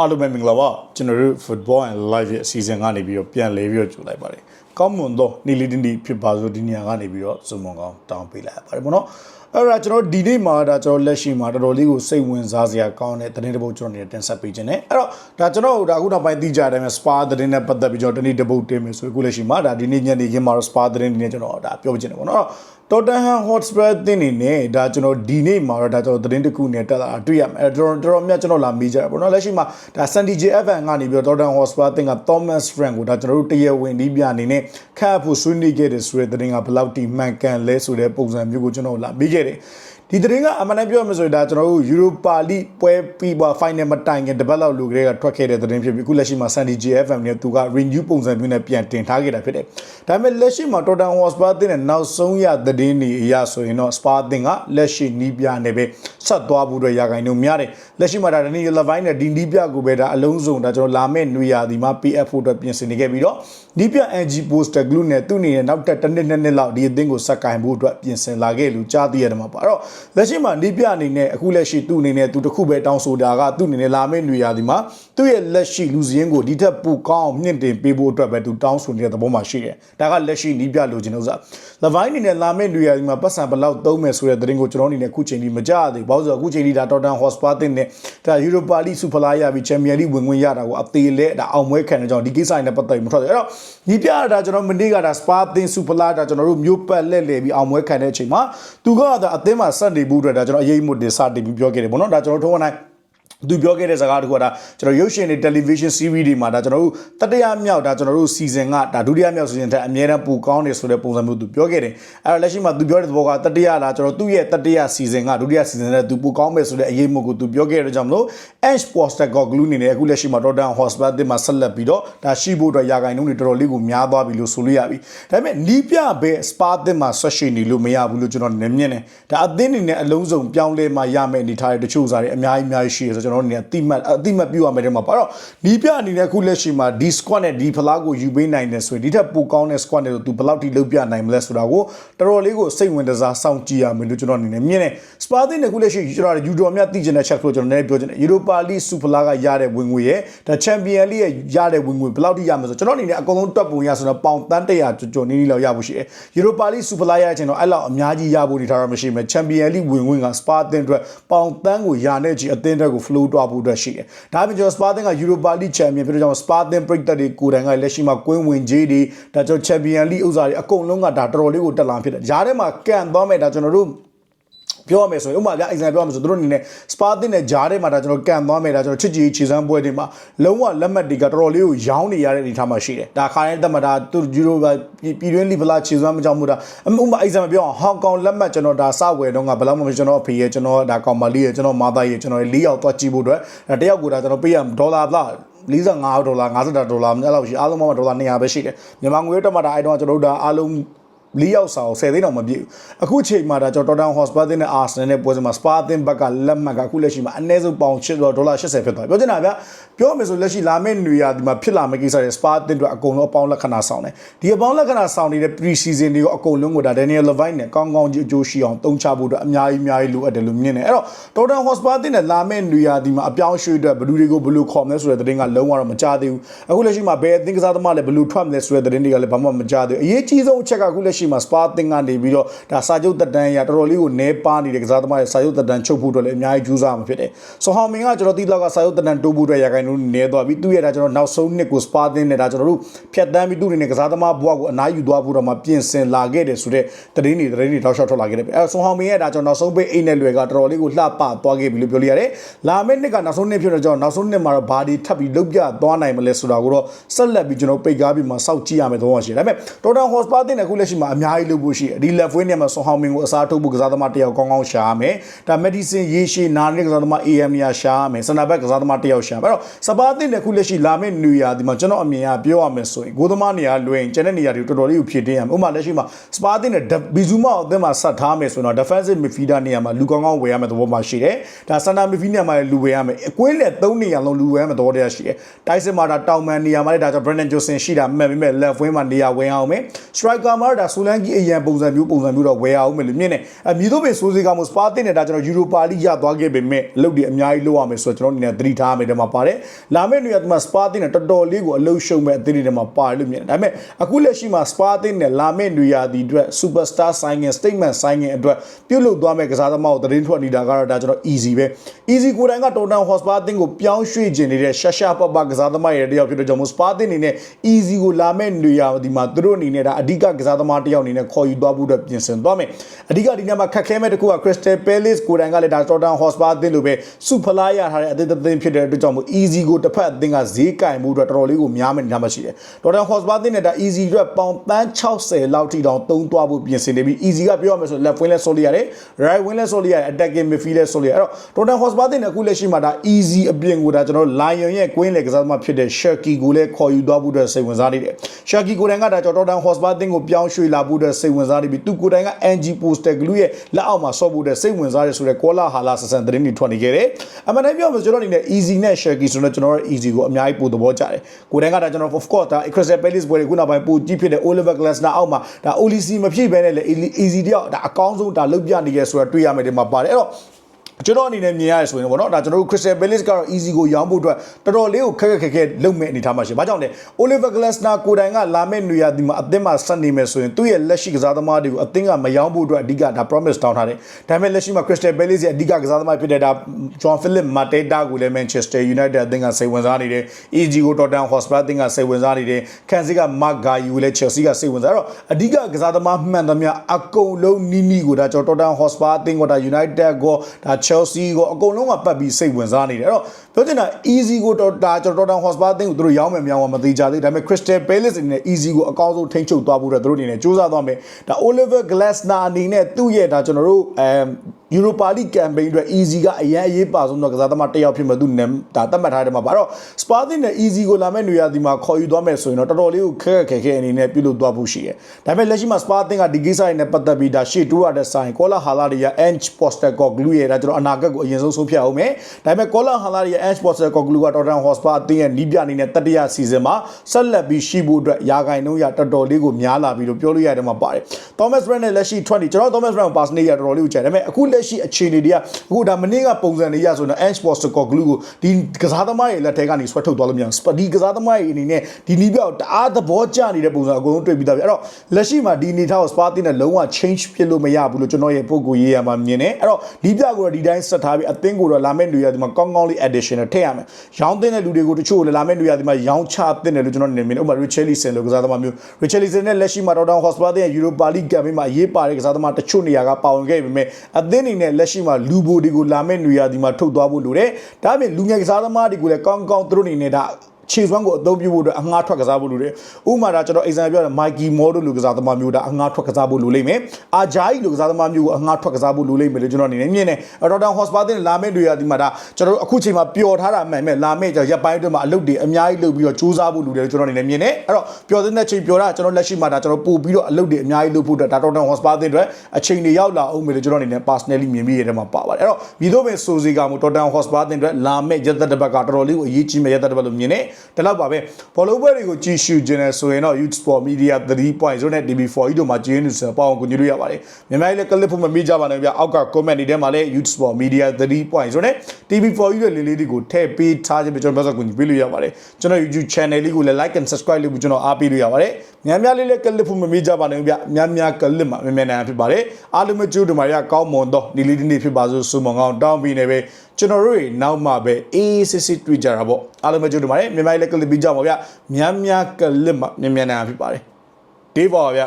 အားလုံးပဲမင်္ဂလာပါကျွန်တော်တို့ Football and Live ရဲ့အစီအစဉ်ကနေပြီးတော့ပြန်လဲပြီးတော့ကြိုလိုက်ပါတယ်ကောင်းမွန်သောနေ့လေးတင်းဒီဖြစ်ပါစို့ဒီနေရာကနေပြီးတော့စုံမွန်ကောင်းတောင်းပေးလိုက်ရပါတယ်ဗောနော်အဲ့ဒါကျွန်တော်ဒီနေ့မှာဒါကျွန်တော်လက်ရှိမှာတော်တော်လေးကိုစိတ်ဝင်စားစရာကောင်းတဲ့သတင်းတစ်ပုဒ်ကျွန်တော်နေတင်ဆက်ပေးခြင်းနဲ့အဲ့တော့ဒါကျွန်တော်ဒါအခုနောက်ပိုင်းသိကြတယ်မယ်စပါသတင်းနဲ့ပတ်သက်ပြီးကျွန်တော်တနေ့တစ်ပုဒ်တင်မယ်ဆိုအခုလက်ရှိမှာဒါဒီနေ့ညနေခင်းမှာတော့စပါသတင်းဒီနေ့ကျွန်တော်ဒါပြောပြခြင်းတယ်ဗောနော် တော်တန်ဟန် hotspur တင်းနေနဲ့ဒါကျွန်တော်ဒီနေ့မှာတော့ဒါကျွန်တော်သတင်းတစ်ခုနဲ့တက်လာတာတွေ့ရမယ်အဲတော်တော်တော်များကျွန်တော်လာမေးကြတယ်ပေါ့နော်လက်ရှိမှာဒါ Sandy JFN ကနေပြီးတော့တော်တန် hotspur တင်းက Thomas Frank ကိုဒါကျွန်တော်တို့တရားဝင်ဒီးပြအနေနဲ့ခန့်ဖို့ဆွေးနွေးခဲ့တယ်ဆိုတဲ့သတင်းကဘယ်လောက်တိမှန်ကန်လဲဆိုတဲ့ပုံစံမျိုးကိုကျွန်တော်လာမေးခဲ့တယ် ဒီသတင်းကအမှန်တမ်းပြောရမယ်ဆိုရင်ဒါကျွန်တော်တို့ Europa League ပွဲပြီးပါ final မတိုင်ခင်တပတ်လောက်လူကလေးကထွက်ခဲ့တဲ့သတင်းဖြစ်ပြီးအခုလက်ရှိမှာ Sandy JFM နဲ့သူက renew ပုံစံမျိုးနဲ့ပြန်တင်ထားခဲ့တာဖြစ်တယ်။ဒါပေမဲ့လက်ရှိမှာ Tottenham Hotspur တင်တဲ့နောက်ဆုံးရသတင်းတွေအရဆိုရင်တော့ Spa တင်ကလက်ရှိနီးပြနဲ့ပဲဆက်သွားဖို့အတွက်ရာဂိုင်တို့များတယ်။လက်ရှိမှာဒါဒနီလဗိုင်းနဲ့ဒီနီးပြကိုပဲဒါအလုံးစုံဒါကျွန်တော်လာမဲ့နွေရာသီမှာ PF ဖို့အတွက်ပြင်ဆင်နေခဲ့ပြီးတော့နီးပြ NG Poster Glue နဲ့သူ့အနေနဲ့နောက်တက်တစ်နှစ်နှစ်နှစ်လောက်ဒီအသင်းကိုဆက်ကင်ဖို့အတွက်ပြင်ဆင်လာခဲ့လို့ကြားသိရတယ်မှာပါ။အဲ့တော့လက်ရှိမှာနီးပြအနေနဲ့အခုလက်ရှိသူ့အနေနဲ့သူတစ်ခုပဲတောင်းဆိုတာကသူ့အနေနဲ့လာမယ့်နွေရာသီမှာသူ့ရဲ့လက်ရှိလူစည်းရင်းကိုဒီထက်ပိုကောင်းအောင်မြင့်တင်ပေးဖို့အတွက်ပဲသူတောင်းဆိုနေတဲ့သဘောမှရှိတယ်။ဒါကလက်ရှိနီးပြလိုချင်လို့စား။လဗိုင်းအနေနဲ့လာမယ့်နွေရာသီမှာပတ်စံဘယ်လောက်သုံးမယ်ဆိုတဲ့သတင်းကိုကျွန်တော်အနေနဲ့အခုချိန်ထိမကြားသေးဘူး။ဘာလို့ဆိုတော့အခုချိန်ထိဒါ Tottenham Hotspur တင်နဲ့ဒါ Europa League Super League ရပြီး Champions League ဝင်ဝင်ရတာကိုအသေးလဲဒါအောင်ပွဲခံတဲ့ကြောင့်ဒီကိစ္စနဲ့ပတ်သက်ပြီးမထွက်သေးဘူး။အဲ့တော့ညီပြတာကျွန်တော်မနေ့ကဒါ Spa တင် Super League ဒါကျွန်တော်တို့မျိုးပတ်လက်လဲပြီးအောင်ပွဲခံတဲ့အချိန်မှာသူကဒါအသင်းမှာဆက်နေဖို့အတွက်ဒါကျွန်တော်အရေးမှုတင်စတင်ပြီးပြောခဲ့တယ်ပေါ့နော်။ဒါကျွန်တော်ထုံးဝနိုင် သူပြောခဲ့တဲ့စကားတခုကဒါကျွန်တော်ရုပ်ရှင်တွေ television series တွေမှာဒါကျွန်တော်တို့တတိယမြောက်ဒါကျွန်တော်တို့ season ကဒါဒုတိယမြောက် season ထက်အများအားပိုကောင်းတယ်ဆိုတဲ့ပုံစံမျိုးသူပြောခဲ့တယ်အဲ့တော့လက်ရှိမှာသူပြောတဲ့သဘောကတတိယလားကျွန်တော်သူ့ရဲ့တတိယ season ကဒုတိယ season နဲ့သူပိုကောင်းမယ်ဆိုတဲ့အရေးမှုကိုသူပြောခဲ့တဲ့ကြောင့်မလို့ Ash Postecoglou အနေနဲ့အခုလက်ရှိမှာ Tottenham Hotspur အသင်းမှာဆက်လက်ပြီးတော့ဒါရှိဖို့အတွက်ရာဂိုင်နှုန်းတွေတော်တော်လေးကိုများသွားပြီလို့ဆိုလို့ရပြီဒါပေမဲ့နီးပြပဲ Spa အသင်းမှာဆက်ရှိနေလို့မရဘူးလို့ကျွန်တော်နည်းမြင်တယ်ဒါအသင်းအနေနဲ့အလုံးစုံပြောင်းလဲမှရမယ်အနေထားတဲ့တချို့စားတွေအများကြီးအများကြီးရှိရဆိုကျွန်တော်တို့အနေနဲ့အတိမတ်အတိမတ်ပြုရမယ်တဲ့မှာပါတော့နီးပြအနေနဲ့အခုလက်ရှိမှာဒီ squad နဲ့ဒီဖလားကိုယူပေးနိုင်တယ်ဆိုရင်ဒီထက်ပိုကောင်းတဲ့ squad နဲ့တော့သူဘယ်လောက်ထိလုပ်ပြနိုင်မလဲဆိုတာကိုတော်တော်လေးကိုစိတ်ဝင်စားစောင့်ကြည့်ရမယ်လို့ကျွန်တော်အနေနဲ့မြင်တယ်စပါသင်းနဲ့အခုလက်ရှိကျွန်တော်ယူတော်မြတ်သိချင်တဲ့ချက်ကိုကျွန်တော်လည်းပြောချင်တယ်ယူရိုပါလိစူပလာကရတဲ့ဝင်ငွေရဲ့ဒါချန်ပီယံလိရဲ့ရတဲ့ဝင်ငွေဘယ်လောက်ထိရမလဲဆိုကျွန်တော်အနေနဲ့အကုန်လုံးတွက်ပုံရဆိုတော့ပေါင်တန်း100ကျော်ကျော်နီးနီးလောက်ရဖို့ရှိတယ်ယူရိုပါလိစူပလာရတဲ့ချိန်တော့အဲ့လောက်အများကြီးရဖို့ဒီထားရမရှိမယ်ချန်ပီယံလိဝင်ငွေကစပါသင်းအတွက်ပေါင်တန်းကိုရတဲ့ကြီးအသင်းအတွက်ကို flow တွားဖို့အတွက်ရှိတယ်ဒါပေမဲ့ကျွန်တော်စပါသင်းကယူရိုပါလိချန်ပီယံဖြစ်တဲ့ကြောင့်စပါသင်းပရိသတ်တွေကိုယ်တိုင်ကလက်ရှိမှာကွင်းဝင်ကြီးတွေဒါကျွန်တော်ချန်ပီယံလိဥစ္စာတွေအကုန်လုံးကဒါတော်တော်လေးကိုတက်လာဖြစ်တယ်ဂျားထဲမှာကန်သွားမယ်ဒါကျွန်တော်တို့ ပြောရမယ်ဆိုရင်ဥပမာပြ example ပြောရမယ်ဆိုသူတို့အနေနဲ့ spa တင်တဲ့ဂျားထဲမှာဒါကျွန်တော်ကန်သွားမယ်ဒါကျွန်တော်ချစ်ကြည်ခြေစမ်းပွဲတွေမှာလုံးဝလက်မှတ်တွေကတော်တော်လေးကိုရောင်းနေရတဲ့အနေအထားမှာရှိတယ်ဒါခါတိုင်းတက်မှာဒါသူယူရိုပြည်တွင်းလီဗလာခြေစမ်းမကြောက်မှုဒါဥပမာ example ပြောအောင်ဟောင်ကောင်လက်မှတ်ကျွန်တော်ဒါစဝယ်တော့ကဘယ်လောက်မှကျွန်တော်အဖေရဲ့ကျွန်တော်ဒါကောင်မလေးရဲ့ကျွန်တော်မာသားရဲ့ကျွန်တော်လေးယောက်သွားကြည့်ဖို့အတွက်ဒါတယောက်ကိုဒါကျွန်တော်ပေးရဒေါ်လာလား45ဒေါ်လာ50ဒေါ်လာအဲ့လောက်ရှိအားလုံးမှာဒေါ်လာ200ပဲရှိတယ်မြန်မာငွေတက်မှာဒါအဲ့တော့ကျွန်တော်တို့ဒါအားလုံး လေးယောက်စာကို10သိန်းတော့မပြည့်ဘူးအခုချိန်မှာဒါကျွန်တော် Tottenham Hotspur နဲ့ Arsenal နဲ့ပွဲစဉ်မှာ Spa အသင်းဘက်ကလက်မှတ်ကအခုလက်ရှိမှာအနည်းဆုံးပေါင်80ဒေါ်လာ80ဖြစ်သွားပြီပြောချင်တာဗျပြောမယ်ဆိုလက်ရှိလာမယ့်နေရာဒီမှာဖြစ်လာမယ့်ကိစ္စတွေ Spa အသင်းတို့အကုန်လုံးအပေါင်းလက္ခဏာဆောင်တယ်ဒီအပေါင်းလက္ခဏာဆောင်နေတဲ့ pre-season တွေကိုအကုန်လုံးကိုဒါ Daniel Levine နဲ့ကောင်းကောင်းကြီးအကျိုးရှိအောင်တုံးချဖို့အတွက်အများကြီးအများကြီးလိုအပ်တယ်လို့မြင်တယ်အဲ့တော့ Tottenham Hotspur အသင်းနဲ့လာမယ့်နေရာဒီမှာအပြောင်းရွှေ့အတွက်ဘယ်သူတွေကိုဘယ်လိုခေါ်မလဲဆိုတဲ့သတင်းကလုံးဝတော့မကြားသေးဘူးအခုလက်ရှိမှာဘယ်အသင်းကစားသမားလဲဘယ်လိုထွက်မလဲဆိုတဲ့သတင်းတွေကလည်းဘာမှမကြားသေးဘူးအရေးကြီးဆုံးအချက်ကအခုလက်ရှိမှာ Spa အသင်းကနေပြီးတော့ဒါစာချုပ်တက်တန်းရတော်တော်လေးကိုနဲပါနေတဲ့ကစားသမားရဲ့စာချုပ်တက်တန်းချုပ်ဖို့အတွက်လည်းအများကြီးကြိုးစားမှာဖြစ်တယ်။ဆိုဟောင်မင်ကကျွန်တော်တိလောက်ကစာချုပ်တက်တန်းတိုးဖို့အတွက်ရခိုင်လို့နဲသွားပြီးသူ့ရဲ့ဒါကျွန်တော်နောက်ဆုံးနှစ်ကို Spa သင်းနဲ့ဒါကျွန်တော်တို့ဖြတ်တန်းပြီးသူ့အနေနဲ့ကစားသမားဘဝကိုအနားယူသွားဖို့တော့မှပြင်ဆင်လာခဲ့တယ်ဆိုတဲ့သတင်းတွေသတင်းတွေတောက်လျှောက်ထွက်လာခဲ့တယ်။အဲဆိုဟောင်မင်ရဲ့ဒါကျွန်တော်နောက်ဆုံးပိတ်အိတ်နဲ့လွယ်ကတော်တော်လေးကိုလှပသွားခဲ့ပြီလို့ပြောလို့ရတယ်။လာမယ့်နှစ်ကနောက်ဆုံးနှစ်ဖြစ်တော့ကျွန်တော်နောက်ဆုံးနှစ်မှာတော့ဘာဒီထပ်ပြီးလုတ်ပြသွားနိုင်မလဲဆိုတာကိုတော့ဆက်လက်ပြီးကျွန်တော်ပိတ်ကားပြီးမှစောင့်ကြည့်ရမယ်သဘောရှိတယ်။ဒါပေမဲ့ Tottenham Hotspur သင်းနဲ့အခုလက်ရှိမှာအများကြီးလုပ်ဖို့ရှိတယ်။ဒီ left wing နဲ့မှာဆွန်ဟောင်မင်ကိုအစားထိုးဖို့ကစားသမားတစ်ယောက်ကောင်းကောင်းရှာရမယ်။ဒါ medicine ရေရှည်နာနေတဲ့ကစားသမား AM ရရှာရမယ်။စနာဘက်ကစားသမားတစ်ယောက်ရှာမယ်။အဲ့တော့စပါးသင်းနဲ့ခုလက်ရှိလာမယ့်နေရာဒီမှာကျွန်တော်အမြင်ကပြောရမယ်ဆိုရင်ဂိုးသမားနေရာလွင်ကျန်တဲ့နေရာတွေတော်တော်လေးကိုဖြည့်တင်းရမယ်။ဥပမာလက်ရှိမှာစပါးသင်းနဲ့ဘီဇူမာအသင်းမှာဆက်ထားမယ်ဆိုတော့ defensive midfielder နေရာမှာလူကောင်းကောင်းဝယ်ရမယ်သဘောမှရှိတယ်။ဒါ center midfield နေရာမှာလူဝယ်ရမယ်။အကွင်းလက်၃နေရာလုံးလူဝယ်ရမယ်သဘောတရားရှိတယ်။တိုက်စစ်မှာဒါတောင်မန်နေရာမှာလည်းဒါကြောင့် Brendan Johnson ရှိတာမှန်ပေမဲ့ left wing မှာနေရာဝယ်အောင်မယ်။ striker မှာဒါဆူလန်ကီအရန်ပုံစံမျိုးပုံစံမျိုးတော့ဝယ်အောင်မယ်လို့မြင်တယ်အမြည်တို့ပင်ဆိုးစေကမှုစပါတင်နေတာကျွန်တော်ယူရိုပါလိရသွားခဲ့ပေမဲ့အလုပ်တွေအများကြီးလုပ်ရမယ်ဆိုတော့ကျွန်တော်အနေနဲ့သတိထားရမယ်ဒီမှာပါတယ်လာမယ့်နေ့ကဒီမှာစပါတင်နဲ့တော်တော်လေးကိုအလုပ်ရှုံမဲ့အသင်းတွေမှာပါတယ်လို့မြင်တယ်ဒါပေမဲ့အခုလက်ရှိမှာစပါတင်နဲ့လာမယ့်နေ့ရာဒီအတွက် superstar signing statement signing အတွက်ပြုတ်လုသွားမဲ့ကစားသမားကိုသတင်းထွက်နေတာကတော့ဒါကျွန်တော် easy ပဲ easy ကိုယ်တိုင်က Tottenham Hotspur အသင်းကိုပြောင်းရွှေ့ခြင်းနေတဲ့ရှာရှာပပကစားသမားရဲ့တယောက်ဖြစ်တဲ့ကြောင့်မို့ Spa အသင်းအနေနဲ့ easy ကိုလာမဲ့နေရာဒီမှာသူတို့အနေနဲ့ဒါအဓိကကစားသမားတယောက်အနေနဲ့ခေါ်ယူသွားဖို့အတွက်ပြင်ဆင်သွားမယ်အဓိကဒီညမှာခက်ခဲမဲ့တစ်ခုက Crystal Palace ကိုယ်တိုင်ကလည်းဒါ Tottenham Hotspur အသင်းလိုပဲစုဖလားရထားတဲ့အသင်းတစ်သင်းဖြစ်တဲ့အတွက်ကြောင့်မို့ easy ကိုတစ်ဖက်အသင်းကဈေးကင်မှုအတွက်တော်တော်လေးကိုများမယ်နေထားမှရှိတယ် Tottenham Hotspur အသင်းနဲ့ဒါ easy အတွက်ပေါင်ပန်း60လောက်ထိတောင်သုံးသွားဖို့ပြင်ဆင်နေပြီး easy ကပြောရမယ်ဆို left wing လဲဆော်လို့ရတယ် right wing လဲဆော်လို့ရတယ် attacking midfield လဲဆော်လို့ရတယ်အဲ့တော့ Tottenham Hotspur အသင်းနဲ့အခုလက်ရှိမှာဒါ easy အပြင်ကိုဒါကျွန်တော် Lion ရဲ့ Queen လေကစားသမားဖြစ်တဲ့ Shaki ကိုလည်းခေါ်ယူသွားဖို့အတွက်စိတ်ဝင်စားနေတယ် Shaki ကိုယ်တိုင်ကဒါကျွန်တော် Tottenham Hotspur အသင်းကိုပြောင်းရွှေ့လာဖို့အတွက်စိတ်ဝင်စားနေပြီးသူကိုယ်တိုင်က NG Postecoglou ရဲ့လက်အောက်မှာဆော့ဖို့အတွက်စိတ်ဝင်စားရဆိုတဲ့ Kola Hala ဆဆန်သတင်းတွေထွက်နေခဲ့တယ်အမှန်တမ်းပြောမယ်ကျွန်တော်အနေနဲ့ easy နဲ့ Shaki ဆိုတော့ကျွန်တော်တို့ easy ကိုအများကြီးပိုသဘောကျတယ်ကိုယ်တိုင်ကဒါကျွန်တော် of course ဒါ Crystal Palace ပွဲတွေခုနောက်ပိုင်းပိုကြီးဖြစ်တဲ့ Oliver Glasner အောက်မှာဒါ Olisi မဖြစ်ဘဲနဲ့လေ easy တယောက်ဒါအကောင်းဆုံးဒါလုပ်ပြနေခဲ့ဆိုတာတွေ့ရမယ်ဒီမှာပါတယ်အဲ့တော့ ကျွန်တော်အနေနဲ့မြင်ရရဆိုရင်ပေါ့နော်ဒါကျွန်တော်တို့ Crystal Palace ကတော့ easy ကိုရောင်းဖို့အတွက်တော်တော်လေးကိုခက်ခက်ခဲခဲလုပ်မဲ့အနေထားမှာရှိဘာကြောင့်လဲ Oliver Glasner ကိုယ်တိုင်ကလာမဲ့နေရာဒီမှာအသင်းမှာဆက်နေမယ်ဆိုရင်သူ့ရဲ့လက်ရှိကစားသမားတွေကိုအသင်းကမရောင်းဖို့အတွက်အဓိကဒါ promise တောင်းထားတယ်ဒါပေမဲ့လက်ရှိမှာ Crystal Palace ရဲ့အဓိကကစားသမားဖြစ်တဲ့ဒါ John Philip Mateta ကိုလည်း Manchester United အသင်းကစိတ်ဝင်စားနေတယ် EG ကို Tottenham Hotspur အသင်းကစိတ်ဝင်စားနေတယ်ခံစစ်က Mark Guy ကိုလည်း Chelsea ကစိတ်ဝင်စားတော့အဓိကကစားသမားမှန်သမျှအကုန်လုံးနီးနီးကိုဒါကျွန်တော် Tottenham Hotspur အသင်းကိုဒါ United ကိုဒါ Chelsea ကိုအကုန်လုံးကပတ်ပြီးစိတ်ဝင်စားနေတယ်အဲ့တော့ ပြောချင်တာ easy ကိုတော့ဒါကျွန်တော် Tottenham Hotspur အသင်းကိုသူတို့ရောင်းမယ်မြောင်းမှာမသေးကြသေးဒါပေမဲ့ Crystal Palace အနေနဲ့ easy ကိုအကောင်းဆုံးထိန်းချုပ်သွားဖို့အတွက်သူတို့အနေနဲ့စူးစမ်းသွားမယ်ဒါ Oliver Glasner အနေနဲ့သူ့ရဲ့ဒါကျွန်တော်တို့အဲ Europa League campaign အတွက် easy ကအရင်အရေးပါဆုံးတော့ကစားသမားတစ်ယောက်ဖြစ်မှသူနဲ့ဒါသတ်မှတ်ထားတယ်မှာပါတော့ Spa သင်းနဲ့ easy ကိုလာမဲ့နေရာဒီမှာခေါ်ယူသွားမယ်ဆိုရင်တော့တော်တော်လေးကိုခက်ခက်ခဲခဲအနေနဲ့ပြုလုပ်သွားဖို့ရှိတယ်ဒါပေမဲ့လက်ရှိမှာ Spa သင်းကဒီကိစ္စတွေနဲ့ပတ်သက်ပြီးဒါရှေ့တိုးရတဲ့ဆိုင် Kola Halari ရဲ့ Ange Postecoglou ရဲ့ဒါကျွန်တော်အနာဂတ်ကိုအရင်ဆုံးဆုံးဖြတ်အောင်မယ်ဒါပေမဲ့ Kola Halari ရဲ့ Ange Postecoglou က Tottenham Hotspur အသင်းရဲ့နီးပြအနေနဲ့တတိယစီဇန်မှာဆက်လက်ပြီးရှိဖို့အတွက်ရာဂိုင်နှုန်းရတော်တော်လေးကိုများလာပြီးလို့ပြောလို့ရတယ်မှာပါတယ် Thomas Brand နဲ့လက်ရှိ20ကျွန်တော် Thomas Brand ကို pass နေရတော်တော်လေးကိုကြိုက်ဒါပေမဲ့အခုလက်ရှိအခြေအနေတွေကအခုဒါမနေ့ကပုံစံတွေရဆိုတော့ Ange Postecoglou ကိုဒီကစားသမားရဲ့လက်ထဲကနေဆွဲထုတ်သွားလို့မရဘူးဒီကစားသမားရဲ့အနေနဲ့ဒီနီးပြကိုတအားသဘောကျနေတဲ့ပုံစံအကုန်လုံးတွေ့ပြီးသားပြီအဲ့တော့လက်ရှိမှာဒီအနေထားကို Spa တင်နဲ့လုံးဝ change ဖြစ်လို့မရဘူးလို့ကျွန်တော်ရဲ့ပုံကိုရေးရမှာမြင်တယ်အဲ့တော့ဒီပြကိုတော့ဒီတိုင်းဆက်ထားပြီးအသင်းကိုတော့လာမယ့်နေရာဒီမှာကောင်းကောင်းလေး addition ထည့်ရမယ်ရောင်းတင်တဲ့လူတွေကိုတချို့လည်းလာမယ့်နေရာဒီမှာရောင်းချတင်တယ်လို့ကျွန်တော်နေမြင်ဥပမာ Richarlison လို့ကစားသမားမျိုး Richarlison နဲ့လက်ရှိမှာ Tottenham Hotspur ရဲ့ Europa League campaign မှာအရေးပါတဲ့ကစားသမားတချို့နေရာကပါဝင်ခဲ့ပေမဲ့အသင်းအနေနဲ့လက်ရှိမှာလူဘိုတွေကိုလာမယ့်နေရာဒီမှာထုတ်သွားဖို့လိုတယ်ဒါအပြင်လူငယ်ကစားသမားတွေကိုလည်းကောင်းကောင်းသူတို့အနေနဲ့ဒါ ခြေစွမ်းကိုအသုံးပြုဖို့အတွက်အငှားထွက်ကစားဖို့လိုတယ်။ဥပမာဒါကျွန်တော် example ပြောတယ် Mikey Moore တို့လူကစားသမားမျိုးဒါအငှားထွက်ကစားဖို့လိုလိမ့်မယ်။အာဂျာကြီးလူကစားသမားမျိုးကိုအငှားထွက်ကစားဖို့လိုလိမ့်မယ်လို့ကျွန်တော်အနေနဲ့မြင်တယ်။ Tottenham Hotspur တင်လာမယ့်တွေရာဒီမှာဒါကျွန်တော်တို့အခုချိန်မှာပျော်ထားတာမှန်မဲ့လာမယ့်ရက်ပိုင်းအတွင်းမှာအလုပ်တွေအများကြီးလုပ်ပြီးတော့စူးစမ်းဖို့လိုတယ်လို့ကျွန်တော်အနေနဲ့မြင်တယ်။အဲ့တော့ပျော်တဲ့ချိန်ပျော်တာကျွန်တော်လက်ရှိမှာဒါကျွန်တော်ပို့ပြီးတော့အလုပ်တွေအများကြီးလုပ်ဖို့အတွက်ဒါ Tottenham Hotspur တင်အတွက်အချိန်တွေရောက်လာအောင်မယ်လို့ကျွန်တော်အနေနဲ့ personally မြင်မိရတဲ့မှာပါပါတယ်။အဲ့တော့မိတို့ပဲဆိုစီကမှု Tottenham Hotspur တင်အတွက်လာမယ့်ရက်သက်တစ်ပတ်ကတော်တော်လေးကိုအရေးကြီးမဲ့ရက်သက်တစ်ပတ်လို့မြင်တယ်။ဒါတော့ပါပဲဘောလုံးပွဲတွေကိုကြည့်ရှုခြင်းနဲ့ဆိုရင်တော့ Youth Sport Media 3.0နဲ့ TV4 ဤတို့မှာကျင်းနေစပေါအောင်ကူညီလို့ရပါတယ်မြန်မာပြည်လည်း clip ဖို့မမေ့ကြပါနဲ့ဗျအောက်က comment တွေထဲမှာလည်း Youth Sport Media 3.0နဲ့ TV4 ဤတို့လေးလေးတွေကိုထည့်ပေးထားခြင်းပဲကျွန်တော်ဘက်ကကူညီပေးလို့ရပါတယ်ကျွန်တော် YouTube channel လေးကိုလည်း like and subscribe လုပ်ပြီးကျွန်တော်အားပေးလို့ရပါတယ်များများလေးလည်း clip ဖို့မမေ့ကြပါနဲ့ဗျများများ clip မှာမြန်မြန်နိုင်ဖြစ်ပါတယ်အားလုံးမကျိုးတို့မှာရကောင်းမွန်တော့ဒီလေးဒီနေ့ဖြစ်ပါစို့ဆုမွန်ကောင်းတောင်းပြီးနေပဲကျွန်တော်တို့နောက်မှပဲအေးစစ်စစ်တွေ့ကြတာပေါ့အားလုံးမကျိုးတို့မှာလည်းမြန်မာပြည်လည်း clip ပြီးကြပါဗျများများ clip မှာမြန်မြန်နိုင်ဖြစ်ပါတယ်ဒေးပါဗျ